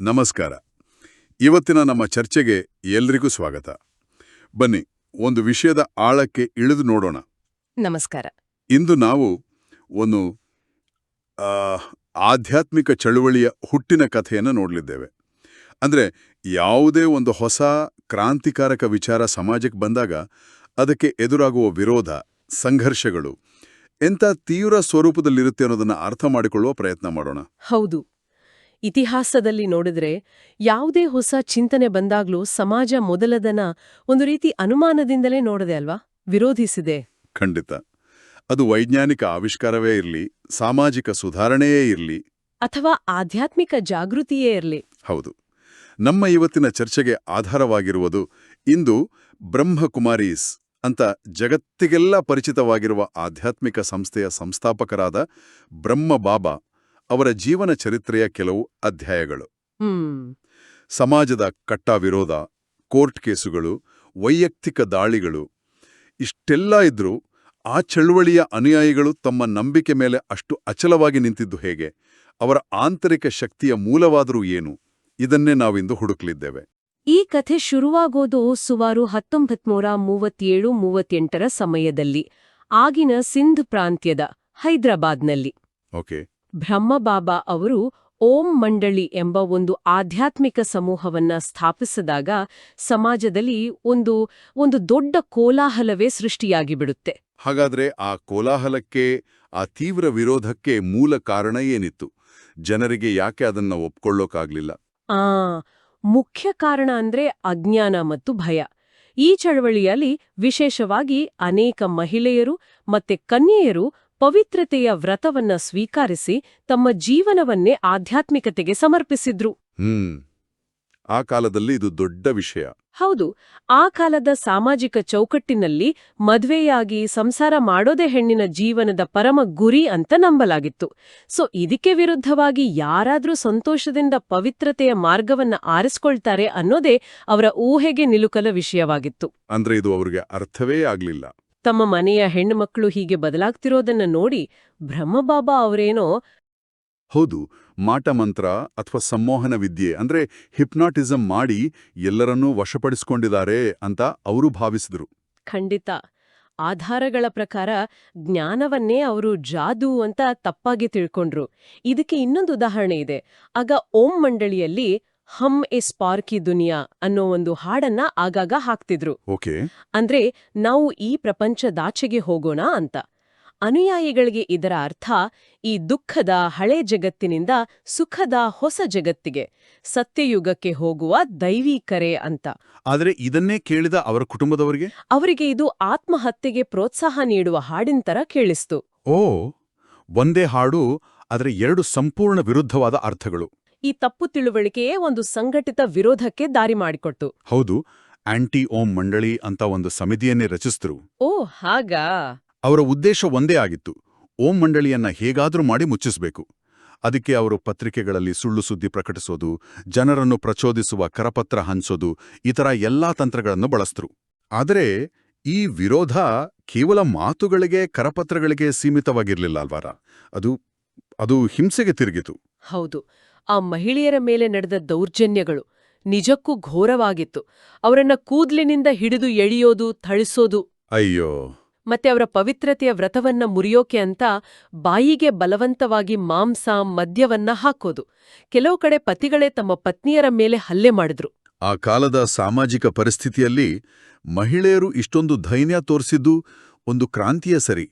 ನಮಸ್ಕಾರ. ಇವತ್ತಿನ ನಮ್ಮ ಚರ್ಚೆಗೆ ಎಲ್ರಿಗೂ ಸ್ವಾಗತ. ಬನ್ನಿ ಒಂದು ವಿಷಯದ ಆಳಕ್ಕೆ ಇಳಿದು ನೋಡೋಣ. ನಮಸ್ಕಾರ. ಇಂದು ನಾವು ಒಂದು ಆಧ್ಯಾತ್ಮಿಕ ಚಳುವಳಿಯ ಹುಟ್ಟಿನ ಕಥೆಯನ್ನು ನೋಡಲಿದ್ದೇವೆ. ಅಂದ್ರೆ ಯಾವುದೇ ಒಂದು ಹೊಸ ಕ್ರಾಂತಿಕಾರಕ ವಿಚಾರ ಸಮಾಜಕ್ಕೆ ಬಂದಾಗ ಅದಕ್ಕೆ ಎದುರಾಗುವ ವಿರೋಧ ಸಂಘರ್ಷಗಳು ಎಂಥ ತೀವ್ರ ಸ್ವರೂಪದಲ್ಲಿರುತ್ತೆ ಅನ್ನೋದನ್ನು ಅರ್ಥ ಮಾಡಿಕೊಳ್ಳುವ ಪ್ರಯತ್ನ ಮಾಡೋಣ. ಹೌದು. ಇತಿಹಾಸದಲ್ಲಿ ನೋಡಿದ್ರೆ ಯಾವುದೇ ಹೊಸ ಚಿಂತನೆ ಬಂದಾಗ್ಲೂ ಸಮಾಜ ಮೊದಲದನ ಒಂದು ರೀತಿ ಅನುಮಾನದಿಂದಲೇ ನೋಡದೆ ಅಲ್ವಾ? ವಿರೋಧಿಸಿದೆ. ಖಂಡಿತ. ಅದು ವೈಜ್ಞಾನಿಕ ಆವಿಷ್ಕಾರವೇ ಇರಲಿ ಸಾಮಾಜಿಕ ಸುಧಾರಣೆಯೇ ಇರಲಿ. ಅಥವಾ ಆಧ್ಯಾತ್ಮಿಕ ಜಾಗೃತಿಯೇ ಇರಲಿ. ಹೌದು. ನಮ್ಮ ಇವತ್ತಿನ ಚರ್ಚೆಗೆ ಆಧಾರವಾಗಿರುವುದು ಇಂದು ಬ್ರಹ್ಮಕುಮಾರೀಸ್ ಅಂತ ಜಗತ್ತಿಗೆಲ್ಲ ಪರಿಚಿತವಾಗಿರುವ ಆಧ್ಯಾತ್ಮಿಕ ಸಂಸ್ಥೆಯ ಸಂಸ್ಥಾಪಕರಾದ ಬ್ರಹ್ಮ ಬಾಬಾ ಅವರ ಜೀವನ ಚರಿತ್ರೆಯ ಕೆಲವು ಅಧ್ಯಾಯಗಳು. ಹ್ಮ್. ಸಮಾಜದ ಕಟ್ಟ ವಿರೋಧ ಕೋರ್ಟ್ ಕೇಸುಗಳು ವೈಯಕ್ತಿಕ ದಾಳಿಗಳು ಇಷ್ಟೆಲ್ಲ ಇದ್ರೂ ಆ ಚಳುವಳಿಯ ಅನುಯಾಯಿಗಳು ತಮ್ಮ ನಂಬಿಕೆ ಮೇಲೆ ಅಷ್ಟು ಅಚಲವಾಗಿ ನಿಂತಿದ್ದು ಹೇಗೆ? ಅವರ ಆಂತರಿಕ ಶಕ್ತಿಯ ಮೂಲವಾದರೂ ಏನು? ಇದನ್ನೇ ನಾವಿಂದು ಹುಡುಕಲಿದ್ದೇವೆ. ಈ ಕಥೆ ಶುರುವಾಗೋದು ಸುಮಾರು ಹತ್ತೊಂಬತ್ನೂರ ಮೂವತ್ತೇಳು ಮೂವತ್ತೆಂಟರ ಸಮಯದಲ್ಲಿ ಆಗಿನ ಸಿಂಧ್ ಪ್ರಾಂತ್ಯದ ಹೈದರಾಬಾದ್ನಲ್ಲಿ. ಓಕೆ. ಬ್ರಹ್ಮಬಾಬಾ ಅವರು ಓಂ ಮಂಡಳಿ ಎಂಬ ಒಂದು ಆಧ್ಯಾತ್ಮಿಕ ಸಮೂಹವನ್ನ ಸ್ಥಾಪಿಸಿದಾಗ ಸಮಾಜದಲ್ಲಿ ಒಂದು ಒಂದು ದೊಡ್ಡ ಕೋಲಾಹಲವೇ ಸೃಷ್ಟಿಯಾಗಿಬಿಡುತ್ತೆ. ಹಾಗಾದ್ರೆ ಆ ಕೋಲಾಹಲಕ್ಕೆ ಆ ತೀವ್ರ ವಿರೋಧಕ್ಕೆ ಮೂಲ ಕಾರಣ ಏನಿತ್ತು? ಜನರಿಗೆ ಯಾಕೆ ಅದನ್ನ ಒಪ್ಕೊಳ್ಳೋಕಾಗ್ಲಿಲ್ಲ? ಆ ಮುಖ್ಯ ಕಾರಣ ಅಂದ್ರೆ ಅಜ್ಞಾನ ಮತ್ತು ಭಯ. ಈ ಚಳವಳಿಯಲ್ಲಿ ವಿಶೇಷವಾಗಿ ಅನೇಕ ಮಹಿಳೆಯರು ಮತ್ತೆ ಕನ್ಯೆಯರು ಪವಿತ್ರತೆಯ ವ್ರತವನ್ನ ಸ್ವೀಕರಿಸಿ ತಮ್ಮ ಜೀವನವನ್ನೇ ಆಧ್ಯಾತ್ಮಿಕತೆಗೆ ಸಮರ್ಪಿಸಿದ್ರು. ಹ್ಮ್. ಆ ಕಾಲದಲ್ಲಿ ಇದು ದೊಡ್ಡ ವಿಷಯ. ಹೌದು ಆ ಕಾಲದ ಸಾಮಾಜಿಕ ಚೌಕಟ್ಟಿನಲ್ಲಿ ಮದ್ವೆಯಾಗಿ ಸಂಸಾರ ಮಾಡೋದೇ ಹೆಣ್ಣಿನ ಜೀವನದ ಪರಮ ಗುರಿ ಅಂತ ನಂಬಲಾಗಿತ್ತು. ಸೊ ಇದಕ್ಕೆ ವಿರುದ್ಧವಾಗಿ ಯಾರಾದ್ರೂ ಸಂತೋಷದಿಂದ ಪವಿತ್ರತೆಯ ಮಾರ್ಗವನ್ನ ಆರಿಸ್ಕೊಳ್ತಾರೆ ಅನ್ನೋದೇ ಅವರ ಊಹೆಗೆ ನಿಲುಕಲ ವಿಷಯವಾಗಿತ್ತು. ಅಂದ್ರೆ ಇದು ಅವರಿಗೆ ಅರ್ಥವೇ ಆಗ್ಲಿಲ್ಲ. ತಮ್ಮ ಮನೆಯ ಹೆಣ್ಣುಮಕ್ಕಳು ಹೀಗೆ ಬದಲಾಗ್ತಿರೋದನ್ನ ನೋಡಿ ಬ್ರಹ್ಮಬಾಬಾ ಅವರೇನೋ ಹೌದು ಮಾಟಮಂತ್ರ ಅಥವಾ ಸಂಮೋಹನ ವಿದ್ಯೆ ಅಂದ್ರೆ ಹಿಪ್ನಾಟಿಸಂ ಮಾಡಿ ಎಲ್ಲರನ್ನೂ ವಶಪಡಿಸಿಕೊಂಡಿದ್ದಾರೆ ಅಂತ ಅವರು ಭಾವಿಸಿದ್ರು. ಖಂಡಿತ. ಆಧಾರಗಳ ಪ್ರಕಾರ ಜ್ಞಾನವನ್ನೇ ಅವರು ಜಾದೂ ಅಂತ ತಪ್ಪಾಗಿ ತಿಳ್ಕೊಂಡ್ರು. ಇದಕ್ಕೆ ಇನ್ನೊಂದು ಉದಾಹರಣೆ ಇದೆ. ಆಗ ಓಂ ಮಂಡಳಿಯಲ್ಲಿ ಹಮ್ ಎ ಸ್ಪಾರ್ಕಿ ದುನಿಯಾ ಅನ್ನೋ ಒಂದು ಹಾಡನ್ನ ಆಗಾಗ ಹಾಕ್ತಿದ್ರು. ಓಕೆ. ಅಂದ್ರೆ ನಾವು ಈ ಪ್ರಪಂಚದಾಚೆಗೆ ಹೋಗೋಣ ಅಂತ. ಅನುಯಾಯಿಗಳಿಗೆ ಇದರ ಅರ್ಥ ಈ ದುಃಖದ ಹಳೆ ಜಗತ್ತಿನಿಂದ ಸುಖದ ಹೊಸ ಜಗತ್ತಿಗೆ ಸತ್ಯಯುಗಕ್ಕೆ ಹೋಗುವ ದೈವೀ ಕರೆ ಅಂತ. ಆದರೆ ಇದನ್ನೇ ಕೇಳಿದ ಅವರ ಕುಟುಂಬದವರಿಗೆ? ಅವರಿಗೆ ಇದು ಆತ್ಮಹತ್ಯೆಗೆ ಪ್ರೋತ್ಸಾಹ ನೀಡುವ ಹಾಡಿನ ತರ ಕೇಳಿಸ್ತು. ಓ ಒಂದೇ ಹಾಡು ಆದರೆ ಎರಡು ಸಂಪೂರ್ಣ ವಿರುದ್ಧವಾದ ಅರ್ಥಗಳು. ಈ ತಪ್ಪು ತಿಳುವಳಿಕೆಯೇ ಒಂದು ಸಂಘಟಿತ ವಿರೋಧಕ್ಕೆ ದಾರಿ ಮಾಡಿಕೊಟ್ಟು ಹೌದು ಆಂಟಿ ಓಂ ಮಂಡಳಿ ಅಂತ ಒಂದು ಸಮಿತಿಯನ್ನೇ ರಚಿಸಿದ್ರು. ಓ ಹಾಗಾ? ಅವರ ಉದ್ದೇಶ ಒಂದೇ ಆಗಿತ್ತು. ಓಂ ಮಂಡಳಿಯನ್ನ ಹೇಗಾದ್ರೂ ಮಾಡಿ ಮುಚ್ಚಿಸಬೇಕು. ಅದಕ್ಕೆ ಅವರು ಪತ್ರಿಕೆಗಳಲ್ಲಿ ಸುಳ್ಳು ಸುದ್ದಿ ಪ್ರಕಟಿಸೋದು ಜನರನ್ನು ಪ್ರಚೋದಿಸುವ ಕರಪತ್ರ ಹಂಚೋದು ಇತರ ಎಲ್ಲಾ ತಂತ್ರಗಳನ್ನು ಬಳಸಿದ್ರು. ಆದರೆ ಈ ವಿರೋಧ ಕೇವಲ ಮಾತುಗಳಿಗೆ ಕರಪತ್ರಗಳಿಗೆ ಸೀಮಿತವಾಗಿರಲಿಲ್ಲ ಅಲ್ವಾರ? ಅದು ಅದು ಹಿಂಸೆಗೆ ತಿರುಗಿತು. ಹೌದು. ಆ ಮಹಿಳೆಯರ ಮೇಲೆ ನಡೆದ ದೌರ್ಜನ್ಯಗಳು ನಿಜಕ್ಕೂ ಘೋರವಾಗಿತ್ತು. ಅವರನ್ನ ಕೂದ್ಲಿನಿಂದ ಹಿಡಿದು ಎಳೆಯೋದು ಥಳಿಸೋದು. ಅಯ್ಯೋ. ಮತ್ತೆ ಅವರ ಪವಿತ್ರತೆಯ ವ್ರತವನ್ನ ಮುರಿಯೋಕೆ ಅಂತ ಬಾಯಿಗೆ ಬಲವಂತವಾಗಿ ಮಾಂಸ ಮದ್ಯವನ್ನ ಹಾಕೋದು. ಕೆಲವು ಕಡೆ ಪತಿಗಳೇ ತಮ್ಮ ಪತ್ನಿಯರ ಮೇಲೆ ಹಲ್ಲೆ ಮಾಡಿದ್ರು. ಆ ಕಾಲದ ಸಾಮಾಜಿಕ ಪರಿಸ್ಥಿತಿಯಲ್ಲಿ ಮಹಿಳೆಯರು ಇಷ್ಟೊಂದು ಧೈರ್ಯ ತೋರಿಸಿದ್ದು ಒಂದು ಕ್ರಾಂತಿಯ ಸರಿ.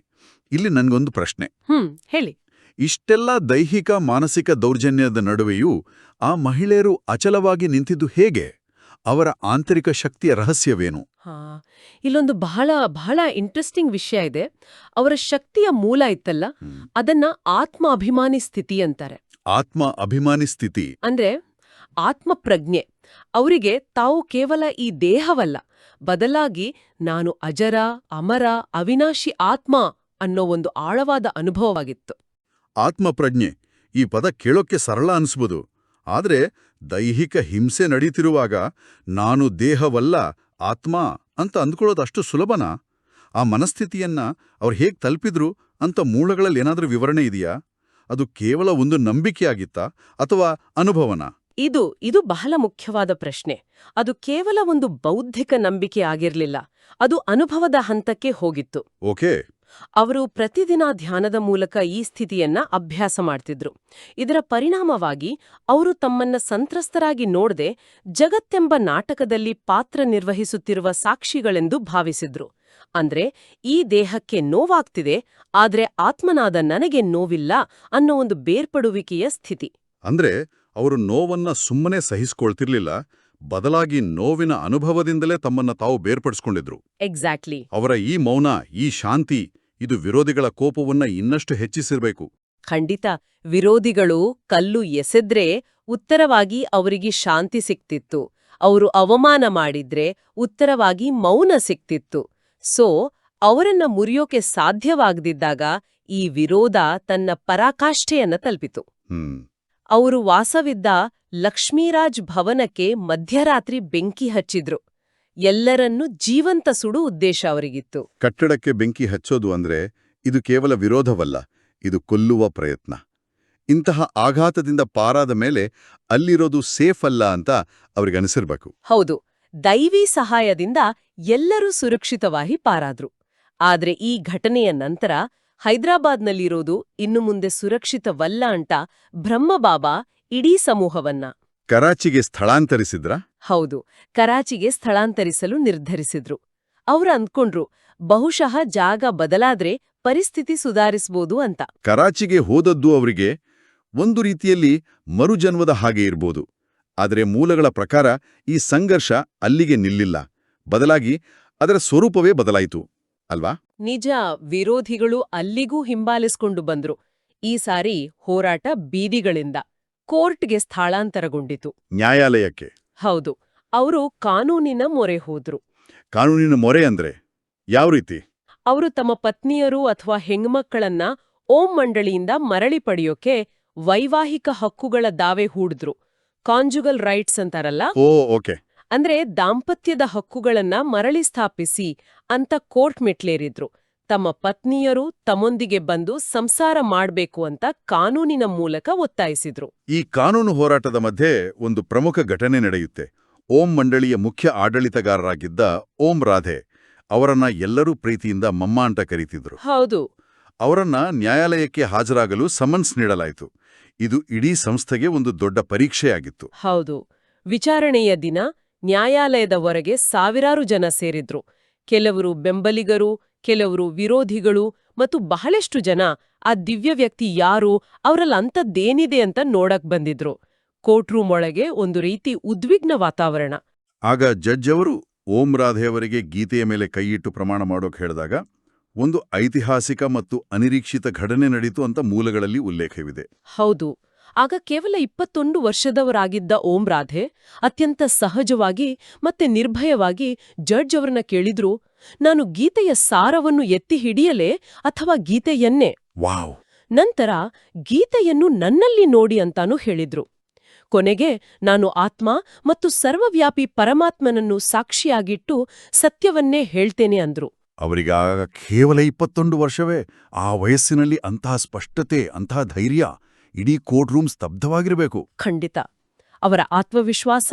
ಇಲ್ಲಿ ನನ್ಗೊಂದು ಪ್ರಶ್ನೆ. ಹ್ಮ್ ಹೇಳಿ. ಇಷ್ಟೆಲ್ಲ ದೈಹಿಕ ಮಾನಸಿಕ ದೌರ್ಜನ್ಯದ ನಡುವೆಯೂ ಆ ಮಹಿಳೆಯರು ಅಚಲವಾಗಿ ನಿಂತಿದ್ದು ಹೇಗೆ? ಅವರ ಆಂತರಿಕ ಶಕ್ತಿಯ ರಹಸ್ಯವೇನು? ಹಾ ಇಲ್ಲೊಂದು ಬಹಳ ಬಹಳ ಇಂಟ್ರೆಸ್ಟಿಂಗ್ ವಿಷಯ ಇದೆ. ಅವರ ಶಕ್ತಿಯ ಮೂಲ ಇತ್ತಲ್ಲ ಅದನ್ನ ಆತ್ಮ ಅಭಿಮಾನಿ ಸ್ಥಿತಿ ಅಂತಾರೆ. ಆತ್ಮ ಅಭಿಮಾನಿ ಸ್ಥಿತಿ. ಅಂದ್ರೆ ಆತ್ಮಪ್ರಜ್ಞೆ. ಅವರಿಗೆ ತಾವು ಕೇವಲ ಈ ದೇಹವಲ್ಲ ಬದಲಾಗಿ ನಾನು ಅಜರ ಅಮರ ಅವಿನಾಶಿ ಆತ್ಮ ಅನ್ನೋ ಒಂದು ಆಳವಾದ ಅನುಭವವಾಗಿತ್ತು. ಆತ್ಮಪ್ರಜ್ಞೆ. ಈ ಪದ ಕೇಳೋಕ್ಕೆ ಸರಳ ಅನ್ಸ್ಬೋದು. ಆದರೆ ದೈಹಿಕ ಹಿಂಸೆ ನಡೀತಿರುವಾಗ ನಾನು ದೇಹವಲ್ಲ ಆತ್ಮ ಅಂತ ಅಂದ್ಕೊಳ್ಳೋದು ಅಷ್ಟು ಸುಲಭನಾ? ಆ ಮನಸ್ಥಿತಿಯನ್ನ ಅವ್ರು ಹೇಗೆ ತಲುಪಿದ್ರು ಅಂತ ಮೂಲಗಳಲ್ಲಿ ಏನಾದರೂ ವಿವರಣೆ ಇದೆಯಾ? ಅದು ಕೇವಲ ಒಂದು ನಂಬಿಕೆಯಾಗಿತ್ತಾ ಅಥವಾ ಅನುಭವನ? ಇದು ಇದು ಬಹಳ ಮುಖ್ಯವಾದ ಪ್ರಶ್ನೆ. ಅದು ಕೇವಲ ಒಂದು ಬೌದ್ಧಿಕ ನಂಬಿಕೆ ಆಗಿರ್ಲಿಲ್ಲ. ಅದು ಅನುಭವದ ಹಂತಕ್ಕೆ ಹೋಗಿತ್ತು. ಓಕೆ. ಅವರು ಪ್ರತಿದಿನ ಧ್ಯಾನದ ಮೂಲಕ ಈ ಸ್ಥಿತಿಯನ್ನ ಅಭ್ಯಾಸ ಮಾಡ್ತಿದ್ರು. ಇದರ ಪರಿಣಾಮವಾಗಿ ಅವರು ತಮ್ಮನ್ನ ಸಂತ್ರಸ್ತರಾಗಿ ನೋಡದೆ ಜಗತ್ತೆಂಬ ನಾಟಕದಲ್ಲಿ ಪಾತ್ರ ನಿರ್ವಹಿಸುತ್ತಿರುವ ಸಾಕ್ಷಿಗಳೆಂದು ಭಾವಿಸಿದ್ರು. ಅಂದ್ರೆ ಈ ದೇಹಕ್ಕೆ ನೋವಾಗ್ತಿದೆ, ಆದ್ರೆ ಆತ್ಮನಾದ ನನಗೆ ನೋವಿಲ್ಲ ಅನ್ನೋ ಒಂದು ಬೇರ್ಪಡುವಿಕೆಯ ಸ್ಥಿತಿ. ಅಂದ್ರೆ ಅವರು ನೋವನ್ನ ಸುಮ್ಮನೆ ಸಹಿಸ್ಕೊಳ್ತಿರ್ಲಿಲ್ಲ ಬದಲಾಗಿ ನೋವಿನ ಅನುಭವದಿಂದಲೇ ತಮ್ಮನ್ನ ತಾವು ಬೇರ್ಪಡಿಸ್ಕೊಂಡಿದ್ರು. ಎಕ್ಸಾಕ್ಟ್ಲಿ ಅವರ ಈ ಮೌನ ಈ ಶಾಂತಿ ಇದು ವಿರೋಧಿಗಳ ಕೋಪವನ್ನ ಇನ್ನಷ್ಟು ಹೆಚ್ಚಿಸಿರ್ಬೇಕು. ಖಂಡಿತ. ವಿರೋಧಿಗಳು ಕಲ್ಲು ಎಸೆದ್ರೆ ಉತ್ತರವಾಗಿ ಅವರಿಗೆ ಶಾಂತಿ ಸಿಕ್ತಿತ್ತು. ಅವರು ಅವಮಾನ ಮಾಡಿದ್ರೆ ಉತ್ತರವಾಗಿ ಮೌನ ಸಿಕ್ತಿತ್ತು. ಸೋ ಅವರನ್ನ ಮುರಿಯೋಕೆ ಸಾಧ್ಯವಾಗದಿದ್ದಾಗ ಈ ವಿರೋಧ ತನ್ನ ಪರಾಕಾಷ್ಠೆಯನ್ನ ತಲುಪಿತು. ಹ್ಮ್. ಅವರು ವಾಸವಿದ್ದ ಲಕ್ಷ್ಮೀರಾಜ್ ಭವನಕ್ಕೆ ಮಧ್ಯರಾತ್ರಿ ಬೆಂಕಿ ಹಚ್ಚಿದ್ರು. ಎಲ್ಲರನ್ನೂ ಜೀವಂತ ಸುಡು ಉದ್ದೇಶ ಅವರಿಗಿತ್ತು. ಕಟ್ಟಡಕ್ಕೆ ಬೆಂಕಿ ಹಚ್ಚೋದು ಅಂದ್ರೆ ಇದು ಕೇವಲ ವಿರೋಧವಲ್ಲ ಇದು ಕೊಲ್ಲುವ ಪ್ರಯತ್ನ. ಇಂತಹ ಆಘಾತದಿಂದ ಪಾರಾದ ಮೇಲೆ ಅಲ್ಲಿರೋದು ಸೇಫ್ ಅಲ್ಲ ಅಂತ ಅವ್ರಿಗನಿಸಿರ್ಬೇಕು ಹೌದು ದೈವಿ ಸಹಾಯದಿಂದ ಎಲ್ಲರೂ ಸುರಕ್ಷಿತವಾಗಿ ಪಾರಾದ್ರು. ಆದ್ರೆ ಈ ಘಟನೆಯ ನಂತರ ಹೈದ್ರಾಬಾದ್ನಲ್ಲಿರೋದು ಇನ್ನು ಮುಂದೆ ಸುರಕ್ಷಿತವಲ್ಲ ಅಂತ ಬ್ರಹ್ಮಬಾಬಾ ಇಡೀ ಸಮೂಹವನ್ನ. ಕರಾಚಿಗೆ ಸ್ಥಳಾಂತರಿಸಿದ್ರ? ಹೌದು ಕರಾಚಿಗೆ ಸ್ಥಳಾಂತರಿಸಲು ನಿರ್ಧರಿಸಿದ್ರು. ಅವ್ರು ಅಂದ್ಕೊಂಡ್ರು ಬಹುಶಃ ಜಾಗ ಬದಲಾದ್ರೆ ಪರಿಸ್ಥಿತಿ ಸುಧಾರಿಸ್ಬೋದು ಅಂತ. ಕರಾಚಿಗೆ ಹೋದದ್ದು ಅವರಿಗೆ ಒಂದು ರೀತಿಯಲ್ಲಿ ಮರುಜನ್ಮದ ಹಾಗೆ ಇರ್ಬೋದು. ಆದರೆ ಮೂಲಗಳ ಪ್ರಕಾರ ಈ ಸಂಘರ್ಷ ಅಲ್ಲಿಗೆ ನಿಲ್ಲಿಲ್ಲ. ಬದಲಾಗಿ ಅದರ ಸ್ವರೂಪವೇ ಬದಲಾಯಿತು. ಅಲ್ವಾ? ನಿಜ ವಿರೋಧಿಗಳು ಅಲ್ಲಿಗೂ ಹಿಂಬಾಲಿಸ್ಕೊಂಡು ಬಂದ್ರು. ಈ ಸಾರಿ ಹೋರಾಟ ಬೀದಿಗಳಿಂದ ಕೋರ್ಟ್ಗೆ ಸ್ಥಳಾಂತರಗೊಂಡಿತು. ನ್ಯಾಯಾಲಯಕ್ಕೆ? ಹೌದು ಅವರು ಕಾನೂನಿನ ಮೊರೆ ಹೋದ್ರು. ಕಾನೂನಿನ ಮೊರೆ ಅಂದ್ರೆ ಯಾವ ರೀತಿ? ಅವರು ತಮ್ಮ ಪತ್ನಿಯರು ಅಥವಾ ಹೆಣ್ಮಕ್ಕಳನ್ನ ಓಂ ಮಂಡಳಿಯಿಂದ ಮರಳಿ ಪಡೆಯೋಕೆ ವೈವಾಹಿಕ ಹಕ್ಕುಗಳ ದಾವೆ ಹೂಡಿದ್ರು. ಕಾಂಜುಗಲ್ ರೈಟ್ಸ್ ಅಂತಾರಲ್ಲ? Oh okay. ಅಂದ್ರೆ ದಾಂಪತ್ಯದ ಹಕ್ಕುಗಳನ್ನ ಮರಳಿ ಸ್ಥಾಪಿಸಿ ಅಂತ ಕೋರ್ಟ್ ಮೆಟ್ಲೇರಿದ್ರು. ತಮ್ಮ ಪತ್ನಿಯರು ತಮ್ಮೊಂದಿಗೆ ಬಂದು ಸಂಸಾರ ಮಾಡಬೇಕು ಅಂತ ಕಾನೂನಿನ ಮೂಲಕ ಒತ್ತಾಯಿಸಿದ್ರು. ಈ ಕಾನೂನು ಹೋರಾಟದ ಮಧ್ಯೆ ಒಂದು ಪ್ರಮುಖ ಘಟನೆ ನಡೆಯುತ್ತೆ. ಓಂ ಮಂಡಳಿಯ ಮುಖ್ಯ ಆಡಳಿತಗಾರರಾಗಿದ್ದ ಓಂ ರಾಧೆ ಅವರನ್ನ ಎಲ್ಲರೂ ಪ್ರೀತಿಯಿಂದ ಮಮ್ಮ ಅಂತ ಕರೀತಿದ್ರು. ಹೌದು. ಅವರನ್ನ ನ್ಯಾಯಾಲಯಕ್ಕೆ ಹಾಜರಾಗಲು ಸಮನ್ಸ್ ನೀಡಲಾಯಿತು. ಇದು ಇಡೀ ಸಂಸ್ಥೆಗೆ ಒಂದು ದೊಡ್ಡ ಪರೀಕ್ಷೆಯಾಗಿತ್ತು. ಹೌದು. ವಿಚಾರಣೆಯ ದಿನ ನ್ಯಾಯಾಲಯದ ಹೊರಗೆ ಸಾವಿರಾರು ಜನ ಸೇರಿದ್ರು. ಕೆಲವರು ಬೆಂಬಲಿಗರು ಕೆಲವರು ವಿರೋಧಿಗಳು ಮತ್ತು ಬಹಳಷ್ಟು ಜನ ಆ ದಿವ್ಯ ವ್ಯಕ್ತಿ ಯಾರು ಅವರಲ್ಲಿ ಅಂಥದ್ದೇನಿದೆ ಅಂತ ನೋಡಕ್ ಬಂದಿದ್ರು. ಕೋರ್ಟ್ ರೂಮ್ ಒಳಗೆ ಒಂದು ರೀತಿ ಉದ್ವಿಗ್ನ ವಾತಾವರಣ. ಆಗ ಜಡ್ಜ್ ಅವರು ಓಂ ರಾಧೆಯವರಿಗೆ ಗೀತೆಯ ಮೇಲೆ ಕೈಯಿಟ್ಟು ಪ್ರಮಾಣ ಮಾಡೋಕೆ ಹೇಳಿದಾಗ ಒಂದು ಐತಿಹಾಸಿಕ ಮತ್ತು ಅನಿರೀಕ್ಷಿತ ಘಟನೆ ನಡೀತು ಅಂತ ಮೂಲಗಳಲ್ಲಿ ಉಲ್ಲೇಖವಿದೆ. ಹೌದು. ಆಗ ಕೇವಲ ಇಪ್ಪತ್ತೊಂದು ವರ್ಷದವರಾಗಿದ್ದ ಓಂ ರಾಧೆ ಅತ್ಯಂತ ಸಹಜವಾಗಿ ಮತ್ತೆ ನಿರ್ಭಯವಾಗಿ ಜಡ್ಜ್ ಅವರನ್ನ ಕೇಳಿದ್ರು ನಾನು ಗೀತೆಯ ಸಾರವನ್ನು ಎತ್ತಿ ಹಿಡಿಯಲೇ ಅಥವಾ ಗೀತೆಯನ್ನೇ? ವಾವ್. ನಂತರ ಗೀತೆಯನ್ನು ನನ್ನಲ್ಲಿ ನೋಡಿ ಅಂತಾನೂ ಹೇಳಿದ್ರು. ಕೊನೆಗೆ ನಾನು ಆತ್ಮ ಮತ್ತು ಸರ್ವವ್ಯಾಪಿ ಪರಮಾತ್ಮನನ್ನು ಸಾಕ್ಷಿಯಾಗಿಟ್ಟು ಸತ್ಯವನ್ನೇ ಹೇಳ್ತೇನೆ ಅಂದ್ರು. ಅವರಿಗಾಗ ಕೇವಲ ಇಪ್ಪತ್ತೊಂದು ವರ್ಷವೇ? ಆ ವಯಸ್ಸಿನಲ್ಲಿ ಅಂತಹ ಸ್ಪಷ್ಟತೆ ಅಂತಹ ಧೈರ್ಯ? ಇಡೀ ಕೋರ್ಟ್ ರೂಮ್ ಸ್ತಬ್ಧವಾಗಿರಬೇಕು. ಖಂಡಿತ. ಅವರ ಆತ್ಮವಿಶ್ವಾಸ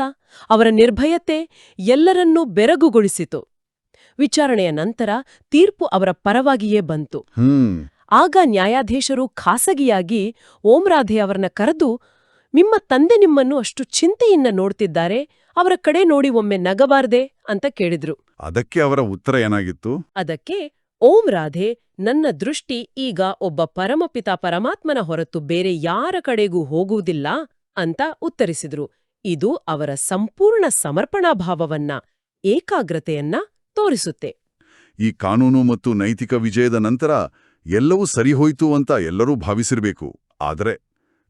ಅವರ ನಿರ್ಭಯತೆ ಎಲ್ಲರನ್ನೂ ಬೆರಗುಗೊಳಿಸಿತು. ವಿಚಾರಣೆಯ ನಂತರ ತೀರ್ಪು ಅವರ ಪರವಾಗಿಯೇ ಬಂತು. ಆಗ ನ್ಯಾಯಾಧೀಶರು ಖಾಸಗಿಯಾಗಿ ಓಂರಾಧೆ ಅವರನ್ನ ಕರೆದು ನಿಮ್ಮ ತಂದೆ ನಿಮ್ಮನ್ನು ಅಷ್ಟು ಚಿಂತೆಯಿಂದ ನೋಡ್ತಿದ್ದಾರೆ ಅವರ ಕಡೆ ನೋಡಿ ಒಮ್ಮೆ ನಗಬಾರ್ದೆ ಅಂತ ಕೇಳಿದ್ರು. ಅದಕ್ಕೆ ಅವರ ಉತ್ತರ ಏನಾಗಿತ್ತು? ಅದಕ್ಕೆ ಓಂ ರಾಧೆ ನನ್ನ ದೃಷ್ಟಿ ಈಗ ಒಬ್ಬ ಪರಮಪಿತ ಪರಮಾತ್ಮನ ಹೊರತು ಬೇರೆ ಯಾರ ಕಡೆಗೂ ಹೋಗುವುದಿಲ್ಲ ಅಂತ ಉತ್ತರಿಸಿದ್ರು. ಇದು ಅವರ ಸಂಪೂರ್ಣ ಸಮರ್ಪಣಾ ಭಾವವನ್ನ ಏಕಾಗ್ರತೆಯನ್ನ ತೋರಿಸುತ್ತೆ. ಈ ಕಾನೂನು ಮತ್ತು ನೈತಿಕ ವಿಜಯದ ನಂತರ ಎಲ್ಲವೂ ಸರಿಹೋಯ್ತು ಅಂತ ಎಲ್ಲರೂ ಭಾವಿಸಿರಬೇಕು. ಆದರೆ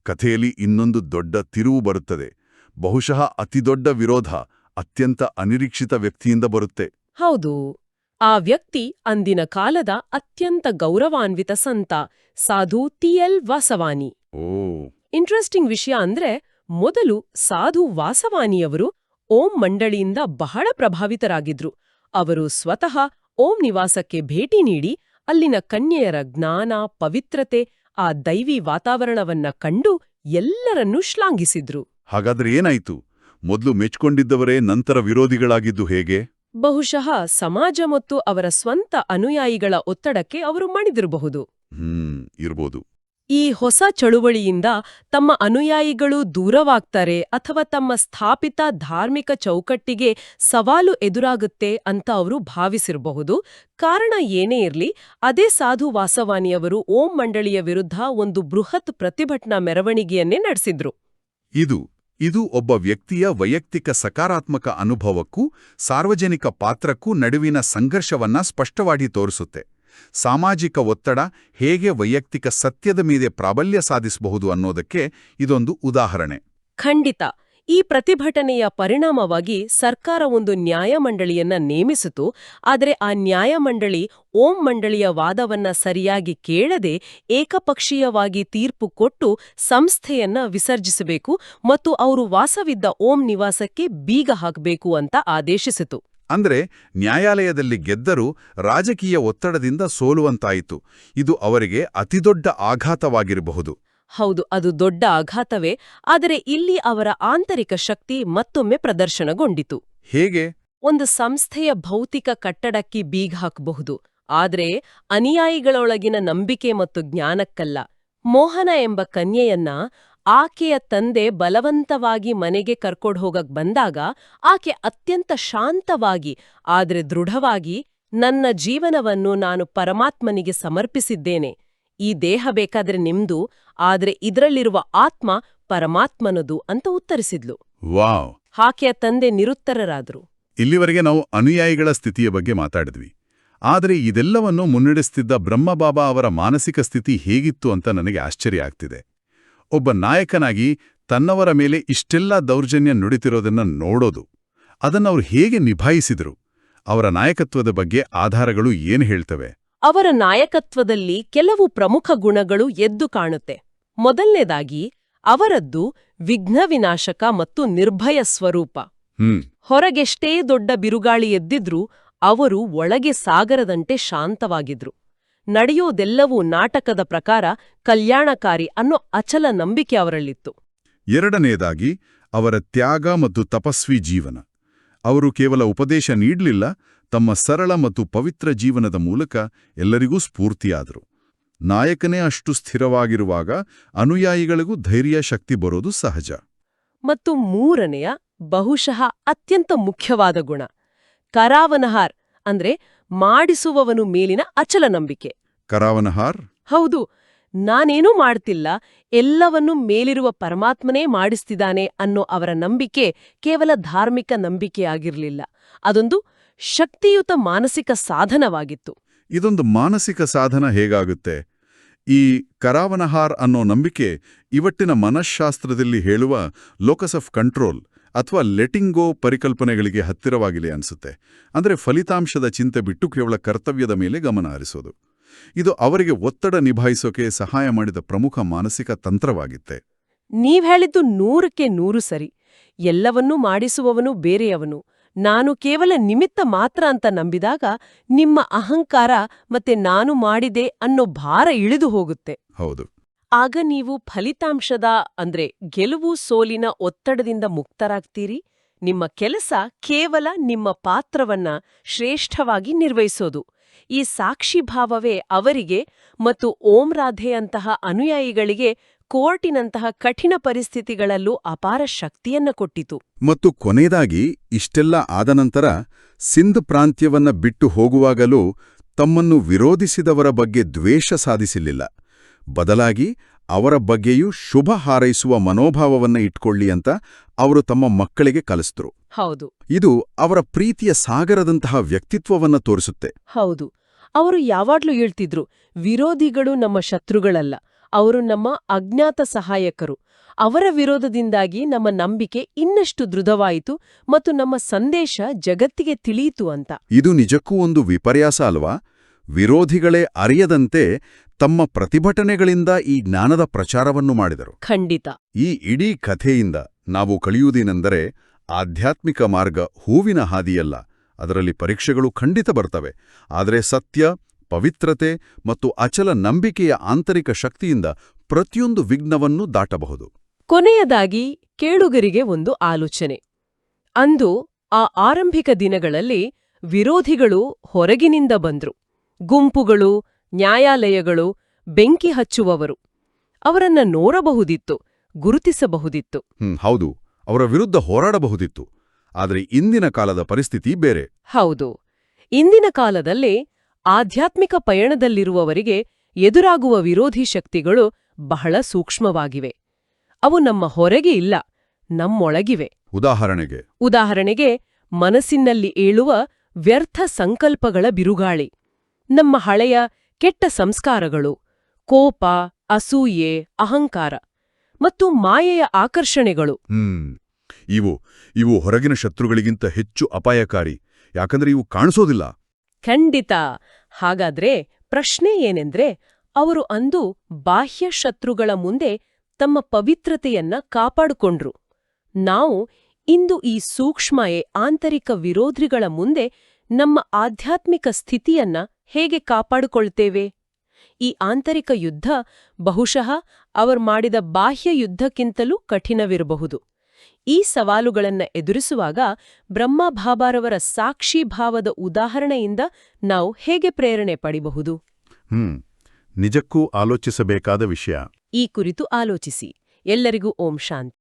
ಕಥೆಯಲ್ಲಿ ಇನ್ನೊಂದು ದೊಡ್ಡ ತಿರುವು ಬರುತ್ತದೆ. ಬಹುಶಃ ಅತಿದೊಡ್ಡ ವಿರೋಧ ಅತ್ಯಂತ ಅನಿರೀಕ್ಷಿತ ವ್ಯಕ್ತಿಯಿಂದ ಬರುತ್ತೆ. ಹೌದು. ಆ ವ್ಯಕ್ತಿ ಅಂದಿನ ಕಾಲದ ಅತ್ಯಂತ ಗೌರವಾನ್ವಿತ ಸಂತ ಸಾಧು ಟಿಎಲ್ ವಾಸವಾನಿ. ಇಂಟ್ರೆಸ್ಟಿಂಗ್ ವಿಷಯ ಅಂದ್ರೆ ಮೊದಲು ಸಾಧು ವಾಸವಾನಿಯವರು ಓಂ ಮಂಡಳಿಯಿಂದ ಬಹಳ ಪ್ರಭಾವಿತರಾಗಿದ್ರು. ಅವರು ಸ್ವತಃ ಓಂ ನಿವಾಸಕ್ಕೆ ಭೇಟಿ ನೀಡಿ ಅಲ್ಲಿನ ಕನ್ಯೆಯರ ಜ್ಞಾನ ಪವಿತ್ರತೆ ಆ ದೈವಿ ವಾತಾವರಣವನ್ನ ಕಂಡು ಎಲ್ಲರನ್ನೂ ಶ್ಲಾಘಿಸಿದ್ರು. ಹಾಗಾದ್ರೆ ಏನಾಯ್ತು? ಮೊದಲು ಮೆಚ್ಕೊಂಡಿದ್ದವರೇ ನಂತರ ವಿರೋಧಿಗಳಾಗಿದ್ದು ಹೇಗೆ? ಬಹುಶಃ ಸಮಾಜ ಮತ್ತು ಅವರ ಸ್ವಂತ ಅನುಯಾಯಿಗಳ ಒತ್ತಡಕ್ಕೆ ಅವರು ಮಣಿದಿರಬಹುದು. ಇರಬಹುದು ಇರ್ಬೋದು. ಈ ಹೊಸ ಚಳುವಳಿಯಿಂದ ತಮ್ಮ ಅನುಯಾಯಿಗಳು ದೂರವಾಗ್ತಾರೆ ಅಥವಾ ತಮ್ಮ ಸ್ಥಾಪಿತ ಧಾರ್ಮಿಕ ಚೌಕಟ್ಟಿಗೆ ಸವಾಲು ಎದುರಾಗುತ್ತೆ ಅಂತ ಅವರು ಭಾವಿಸಿರಬಹುದು. ಕಾರಣ ಏನೇ ಇರಲಿ ಅದೇ ಸಾಧು ವಾಸವಾನಿಯವರು ಓಂ ಮಂಡಳಿಯ ವಿರುದ್ಧ ಒಂದು ಬೃಹತ್ ಪ್ರತಿಭಟನಾ ಮೆರವಣಿಗೆಯನ್ನೇ ನಡೆಸಿದ್ರು. ಇದು ಇದು ಒಬ್ಬ ವ್ಯಕ್ತಿಯ ವೈಯಕ್ತಿಕ ಸಕಾರಾತ್ಮಕ ಅನುಭವಕ್ಕೂ, ಸಾರ್ವಜನಿಕ ಪಾತ್ರಕ್ಕೂ ನಡುವಿನ ಸಂಘರ್ಷವನ್ನ ಸ್ಪಷ್ಟವಾಗಿ ತೋರಿಸುತ್ತೆ. ಸಾಮಾಜಿಕ ಒತ್ತಡ ಹೇಗೆ ವೈಯಕ್ತಿಕ ಸತ್ಯದ ಮೇಲೆ ಪ್ರಾಬಲ್ಯ ಸಾಧಿಸಬಹುದು ಅನ್ನೋದಕ್ಕೆ ಇದೊಂದು ಉದಾಹರಣೆ. ಖಂಡಿತ. ಈ ಪ್ರತಿಭಟನೆಯ ಪರಿಣಾಮವಾಗಿ ಸರ್ಕಾರ ಒಂದು ನ್ಯಾಯಮಂಡಳಿಯನ್ನ ನೇಮಿಸಿತು. ಆದರೆ ಆ ನ್ಯಾಯಮಂಡಳಿ ಓಂ ಮಂಡಳಿಯ ವಾದವನ್ನ ಸರಿಯಾಗಿ ಕೇಳದೆ ಏಕಪಕ್ಷೀಯವಾಗಿ ತೀರ್ಪು ಕೊಟ್ಟು ಸಂಸ್ಥೆಯನ್ನ ವಿಸರ್ಜಿಸಬೇಕು ಮತ್ತು ಅವರು ವಾಸವಿದ್ದ ಓಂ ನಿವಾಸಕ್ಕೆ ಬೀಗ ಹಾಕಬೇಕು ಅಂತ ಆದೇಶಿಸಿತು. ಅಂದ್ರೆ ನ್ಯಾಯಾಲಯದಲ್ಲಿ ಗೆದ್ದರೂ ರಾಜಕೀಯ ಒತ್ತಡದಿಂದ ಸೋಲುವಂತಾಯಿತು. ಇದು ಅವರಿಗೆ ಅತಿದೊಡ್ಡ ಆಘಾತವಾಗಿರಬಹುದು. ಹೌದು ಅದು ದೊಡ್ಡ ಆಘಾತವೇ ಆದರೆ ಇಲ್ಲಿ ಅವರ ಆಂತರಿಕ ಶಕ್ತಿ ಮತ್ತೊಮ್ಮೆ ಪ್ರದರ್ಶನಗೊಂಡಿತು. ಹೇಗೆ? ಒಂದು ಸಂಸ್ಥೆಯ ಭೌತಿಕ ಕಟ್ಟಡಕ್ಕೆ ಬೀಗ ಹಾಕಬಹುದು ಆದರೆ ಅನುಯಾಯಿಗಳೊಳಗಿನ ನಂಬಿಕೆ ಮತ್ತು ಜ್ಞಾನಕ್ಕಲ್ಲ. ಮೋಹನ ಎಂಬ ಕನ್ಯೆಯನ್ನ ಆಕೆಯ ತಂದೆ ಬಲವಂತವಾಗಿ ಮನೆಗೆ ಕರ್ಕೊಂಡು ಹೋಗಕ್ ಬಂದಾಗ ಆಕೆ ಅತ್ಯಂತ ಶಾಂತವಾಗಿ ಆದರೆ ದೃಢವಾಗಿ ನನ್ನ ಜೀವನವನ್ನು ನಾನು ಪರಮಾತ್ಮನಿಗೆ ಸಮರ್ಪಿಸಿದ್ದೇನೆ. ಈ ದೇಹ ಬೇಕಾದ್ರೆ ನಿಮ್ದು ಆದ್ರೆ ಇದ್ರಲ್ಲಿರುವ ಆತ್ಮ ಪರಮಾತ್ಮನದು ಅಂತ ಉತ್ತರಿಸಿದ್ಲು. ವಾವ್. ಹಾಕೆಯ ತಂದೆ ನಿರುತ್ತರರಾದ್ರು. ಇಲ್ಲಿವರೆಗೆ ನಾವು ಅನುಯಾಯಿಗಳ ಸ್ಥಿತಿಯ ಬಗ್ಗೆ ಮಾತಾಡಿದ್ವಿ. ಆದರೆ ಇದೆಲ್ಲವನ್ನು ಮುನ್ನಡೆಸ್ತಿದ್ದ ಬ್ರಹ್ಮಬಾಬಾ ಅವರ ಮಾನಸಿಕ ಸ್ಥಿತಿ ಹೇಗಿತ್ತು ಅಂತ ನನಗೆ ಆಶ್ಚರ್ಯ ಆಗ್ತಿದೆ. ಒಬ್ಬ ನಾಯಕನಾಗಿ ತನ್ನವರ ಮೇಲೆ ಇಷ್ಟೆಲ್ಲ ದೌರ್ಜನ್ಯ ನುಡಿತಿರೋದನ್ನ ನೋಡೋದು ಅದನ್ನವ್ರು ಹೇಗೆ ನಿಭಾಯಿಸಿದರು ಅವರ ನಾಯಕತ್ವದ ಬಗ್ಗೆ ಆಧಾರಗಳು ಏನು ಹೇಳ್ತವೆ? ಅವರ ನಾಯಕತ್ವದಲ್ಲಿ ಕೆಲವು ಪ್ರಮುಖ ಗುಣಗಳು ಎದ್ದು ಕಾಣುತ್ತೆ. ಮೊದಲನೇದಾಗಿ ಅವರದ್ದು ವಿಘ್ನ ವಿನಾಶಕ ಮತ್ತು ನಿರ್ಭಯ ಸ್ವರೂಪ. ಹೊರಗೆಷ್ಟೇ ದೊಡ್ಡ ಬಿರುಗಾಳಿ ಎದ್ದಿದ್ರೂ ಅವರು ಒಳಗೆ ಸಾಗರದಂತೆ ಶಾಂತವಾಗಿದ್ರು. ನಡೆಯೋದೆಲ್ಲವೂ ನಾಟಕದ ಪ್ರಕಾರ ಕಲ್ಯಾಣಕಾರಿ ಅನ್ನೋ ಅಚಲ ನಂಬಿಕೆ ಅವರಲ್ಲಿತ್ತು. ಎರಡನೆಯದಾಗಿ ಅವರ ತ್ಯಾಗ ಮತ್ತು ತಪಸ್ವಿ ಜೀವನ. ಅವರು ಕೇವಲ ಉಪದೇಶ ನೀಡಲಿಲ್ಲ ತಮ್ಮ ಸರಳ ಮತ್ತು ಪವಿತ್ರ ಜೀವನದ ಮೂಲಕ ಎಲ್ಲರಿಗೂ ಸ್ಫೂರ್ತಿಯಾದರು. ನಾಯಕನೇ ಅಷ್ಟು ಸ್ಥಿರವಾಗಿರುವಾಗ ಅನುಯಾಯಿಗಳಿಗೂ ಧೈರ್ಯ ಶಕ್ತಿ ಬರೋದು ಸಹಜ. ಮತ್ತು ಮೂರನೆಯ ಬಹುಶಃ ಅತ್ಯಂತ ಮುಖ್ಯವಾದ ಗುಣ ಕರಾವನಹಾರ್ ಅಂದ್ರೆ ಮಾಡಿಸುವವನು ಮೇಲಿನ ಅಚಲ ನಂಬಿಕೆ ಕರಾವನಹಾರ್? ಹೌದು ನಾನೇನೂ ಮಾಡ್ತಿಲ್ಲ ಎಲ್ಲವನ್ನೂ ಮೇಲಿರುವ ಪರಮಾತ್ಮನೇ ಮಾಡಿಸ್ತಿದ್ದಾನೆ ಅನ್ನೋ ಅವರ ನಂಬಿಕೆ ಕೇವಲ ಧಾರ್ಮಿಕ ನಂಬಿಕೆಯಾಗಿರಲಿಲ್ಲ. ಅದೊಂದು ಶಕ್ತಿಯುತ ಮಾನಸಿಕ ಸಾಧನವಾಗಿತ್ತು. ಇದೊಂದು ಮಾನಸಿಕ ಸಾಧನ ಹೇಗಾಗುತ್ತೆ? ಈ ಕರಾವನಹಾರ್ ಅನ್ನೋ ನಂಬಿಕೆ ಇವತ್ತಿನ ಮನಃಶಾಸ್ತ್ರದಲ್ಲಿ ಹೇಳುವ ಲೋಕಸ್ ಆಫ್ ಕಂಟ್ರೋಲ್ ಅಥವಾ ಲೆಟಿಂಗ್ ಗೋ ಪರಿಕಲ್ಪನೆಗಳಿಗೆ ಹತ್ತಿರವಾಗಿದೆ ಅನ್ಸುತ್ತೆ. ಅಂದ್ರೆ ಫಲಿತಾಂಶದ ಚಿಂತೆ ಬಿಟ್ಟು ಕೇವಲ ಕರ್ತವ್ಯದ ಮೇಲೆ ಗಮನ ಹರಿಸೋದು. ಇದು ಅವರಿಗೆ ಒತ್ತಡ ನಿಭಾಯಿಸೋಕೆ ಸಹಾಯ ಮಾಡಿದ ಪ್ರಮುಖ ಮಾನಸಿಕ ತಂತ್ರವಾಗಿತ್ತೆ. ನೀವ್ ಹೇಳಿದ್ದು ನೂರಕ್ಕೆ ನೂರು ಸರಿ. ಎಲ್ಲವನ್ನೂ ಮಾಡಿಸುವವನು ಬೇರೆಯವನು. ನಾನು ಕೇವಲ ನಿಮಿತ್ತ ಮಾತ್ರ ಅಂತ ನಂಬಿದಾಗ ನಿಮ್ಮ ಅಹಂಕಾರ ಮತ್ತೆ ನಾನು ಮಾಡಿದೆ ಅನ್ನೋ ಭಾರ ಇಳಿದು ಹೋಗುತ್ತೆ. ಹೌದು. ಆಗ ನೀವು ಫಲಿತಾಂಶದ ಅಂದ್ರೆ ಗೆಲುವು ಸೋಲಿನ ಒತ್ತಡದಿಂದ ಮುಕ್ತರಾಗ್ತೀರಿ. ನಿಮ್ಮ ಕೆಲಸ ಕೇವಲ ನಿಮ್ಮ ಪಾತ್ರವನ್ನ ಶ್ರೇಷ್ಠವಾಗಿ ನಿರ್ವಹಿಸೋದು. ಈ ಸಾಕ್ಷಿಭಾವವೇ ಅವರಿಗೆ ಮತ್ತು ಓಂ ರಾಧೆಯಂತಹ ಅನುಯಾಯಿಗಳಿಗೆ ಕೋರ್ಟಿನಂತಹ ಕಠಿಣ ಪರಿಸ್ಥಿತಿಗಳಲ್ಲೂ ಅಪಾರ ಶಕ್ತಿಯನ್ನ ಕೊಟ್ಟಿತು. ಮತ್ತು ಕೊನೆಯದಾಗಿ ಇಷ್ಟೆಲ್ಲ ಆದ ನಂತರ ಸಿಂಧ್ ಪ್ರಾಂತ್ಯವನ್ನ ಬಿಟ್ಟು ಹೋಗುವಾಗಲೂ ತಮ್ಮನ್ನು ವಿರೋಧಿಸಿದವರ ಬಗ್ಗೆ ದ್ವೇಷ ಸಾಧಿಸಲಿಲ್ಲ. ಬದಲಾಗಿ ಅವರ ಬಗ್ಗೆಯೂ ಶುಭ ಹಾರೈಸುವ ಮನೋಭಾವವನ್ನ ಇಟ್ಕೊಳ್ಳಿ ಅಂತ ಅವರು ತಮ್ಮ ಮಕ್ಕಳಿಗೆ ಕಲಿಸಿದ್ರು. ಹೌದು. ಇದು ಅವರ ಪ್ರೀತಿಯ ಸಾಗರದಂತಹ ವ್ಯಕ್ತಿತ್ವವನ್ನ ತೋರಿಸುತ್ತೆ. ಹೌದು. ಅವರು ಯಾವಾಗ್ಲೂ ಹೇಳ್ತಿದ್ರು ವಿರೋಧಿಗಳು ನಮ್ಮ ಶತ್ರುಗಳಲ್ಲ ಅವರು ನಮ್ಮ ಅಜ್ಞಾತ ಸಹಾಯಕರು. ಅವರ ವಿರೋಧದಿಂದಾಗಿ ನಮ್ಮ ನಂಬಿಕೆ ಇನ್ನಷ್ಟು ದೃಢವಾಯಿತು ಮತ್ತು ನಮ್ಮ ಸಂದೇಶ ಜಗತ್ತಿಗೆ ತಿಳಿಯಿತು ಅಂತ. ಇದು ನಿಜಕ್ಕೂ ಒಂದು ವಿಪರ್ಯಾಸ ಅಲ್ವಾ? ವಿರೋಧಿಗಳೇ ಅರಿಯದಂತೆ ತಮ್ಮ ಪ್ರತಿಭಟನೆಗಳಿಂದ ಈ ಜ್ಞಾನದ ಪ್ರಚಾರವನ್ನು ಮಾಡಿದರು. ಖಂಡಿತ. ಈ ಇಡೀ ಕಥೆಯಿಂದ ನಾವು ಕಲಿಯುವುದೇನೆಂದರೆ ಆಧ್ಯಾತ್ಮಿಕ ಮಾರ್ಗ ಹೂವಿನ ಹಾದಿಯಲ್ಲ ಅದರಲ್ಲಿ ಪರೀಕ್ಷೆಗಳು ಖಂಡಿತ ಬರ್ತವೆ. ಆದರೆ ಸತ್ಯ ಪವಿತ್ರತೆ ಮತ್ತು ಅಚಲ ನಂಬಿಕೆಯ ಆಂತರಿಕ ಶಕ್ತಿಯಿಂದ ಪ್ರತಿಯೊಂದು ವಿಘ್ನವನ್ನೂ ದಾಟಬಹುದು. ಕೊನೆಯದಾಗಿ ಕೇಳುಗರಿಗೆ ಒಂದು ಆಲೋಚನೆ. ಅಂದು ಆ ಆರಂಭಿಕ ದಿನಗಳಲ್ಲಿ ವಿರೋಧಿಗಳು ಹೊರಗಿನಿಂದ ಬಂದ್ರು. ಗುಂಪುಗಳು ನ್ಯಾಯಾಲಯಗಳು ಬೆಂಕಿ ಹಚ್ಚುವವರು. ಅವರನ್ನ ನೋಡಬಹುದಿತ್ತು ಗುರುತಿಸಬಹುದಿತ್ತು. ಹೌದು. ಅವರ ವಿರುದ್ಧ ಹೋರಾಡಬಹುದಿತ್ತು. ಆದರೆ ಇಂದಿನ ಕಾಲದ ಪರಿಸ್ಥಿತಿ ಬೇರೆ. ಹೌದು. ಇಂದಿನ ಕಾಲದಲ್ಲಿ ಆಧ್ಯಾತ್ಮಿಕ ಪಯಣದಲ್ಲಿರುವವರಿಗೆ ಎದುರಾಗುವ ವಿರೋಧಿ ಶಕ್ತಿಗಳು ಬಹಳ ಸೂಕ್ಷ್ಮವಾಗಿವೆ. ಅವು ನಮ್ಮ ಹೊರಗೆ ಇಲ್ಲ ನಮ್ಮೊಳಗಿವೆ. ಉದಾಹರಣೆಗೆ. ಉದಾಹರಣೆಗೆ ಮನಸ್ಸಿನಲ್ಲಿ ಏಳುವ ವ್ಯರ್ಥ ಸಂಕಲ್ಪಗಳ ಬಿರುಗಾಳಿ. ನಮ್ಮ ಹಳೆಯ ಕೆಟ್ಟ ಸಂಸ್ಕಾರಗಳು ಕೋಪ ಅಸೂಯೆ ಅಹಂಕಾರ ಮತ್ತು ಮಾಯೆಯ ಆಕರ್ಷಣೆಗಳು. ಇವು ಇವು ಹೊರಗಿನ ಶತ್ರುಗಳಿಗಿಂತ ಹೆಚ್ಚು ಅಪಾಯಕಾರಿ ಯಾಕಂದ್ರೆ ಇವು ಕಾಣಿಸೋದಿಲ್ಲ. ಖಂಡಿತ. ಹಾಗಾದ್ರೆ ಪ್ರಶ್ನೆ ಏನೆಂದ್ರೆ ಅವರು ಅಂದು ಬಾಹ್ಯ ಶತ್ರುಗಳ ಮುಂದೆ ತಮ್ಮ ಪವಿತ್ರತೆಯನ್ನ ಕಾಪಾಡಿಕೊಂಡ್ರು. ನಾವು ಇಂದು ಈ ಸೂಕ್ಷ್ಮಯೇ ಆಂತರಿಕ ವಿರೋಧಿಗಳ ಮುಂದೆ ನಮ್ಮ ಆಧ್ಯಾತ್ಮಿಕ ಸ್ಥಿತಿಯನ್ನ ಹೇಗೆ ಕಾಪಾಡಿಕೊಳ್ತೇವೆ ಈ ಆಂತರಿಕ ಯುದ್ಧ ಬಹುಶಃ ಅವರು ಮಾಡಿದ ಬಾಹ್ಯ ಯುದ್ಧಕ್ಕಿಂತಲೂ ಕಠಿಣವಿರಬಹುದು. ಈ ಸವಾಲುಗಳನ್ನ ಎದುರಿಸುವಾಗ ಬ್ರಹ್ಮ ಭಾಬಾರವರ ಸಾಕ್ಷಿ ಭಾವದ ಉದಾಹರಣೆಯಿಂದ ನಾವು ಹೇಗೆ ಪ್ರೇರಣೆ ಪಡಿಬಹುದು? ಹ್ಮ್ ನಿಜಕ್ಕೂ ಆಲೋಚಿಸಬೇಕಾದ ವಿಷಯ. ಈ ಕುರಿತು ಆಲೋಚಿಸಿ. ಎಲ್ಲರಿಗೂ ಓಂ ಶಾಂತಿ.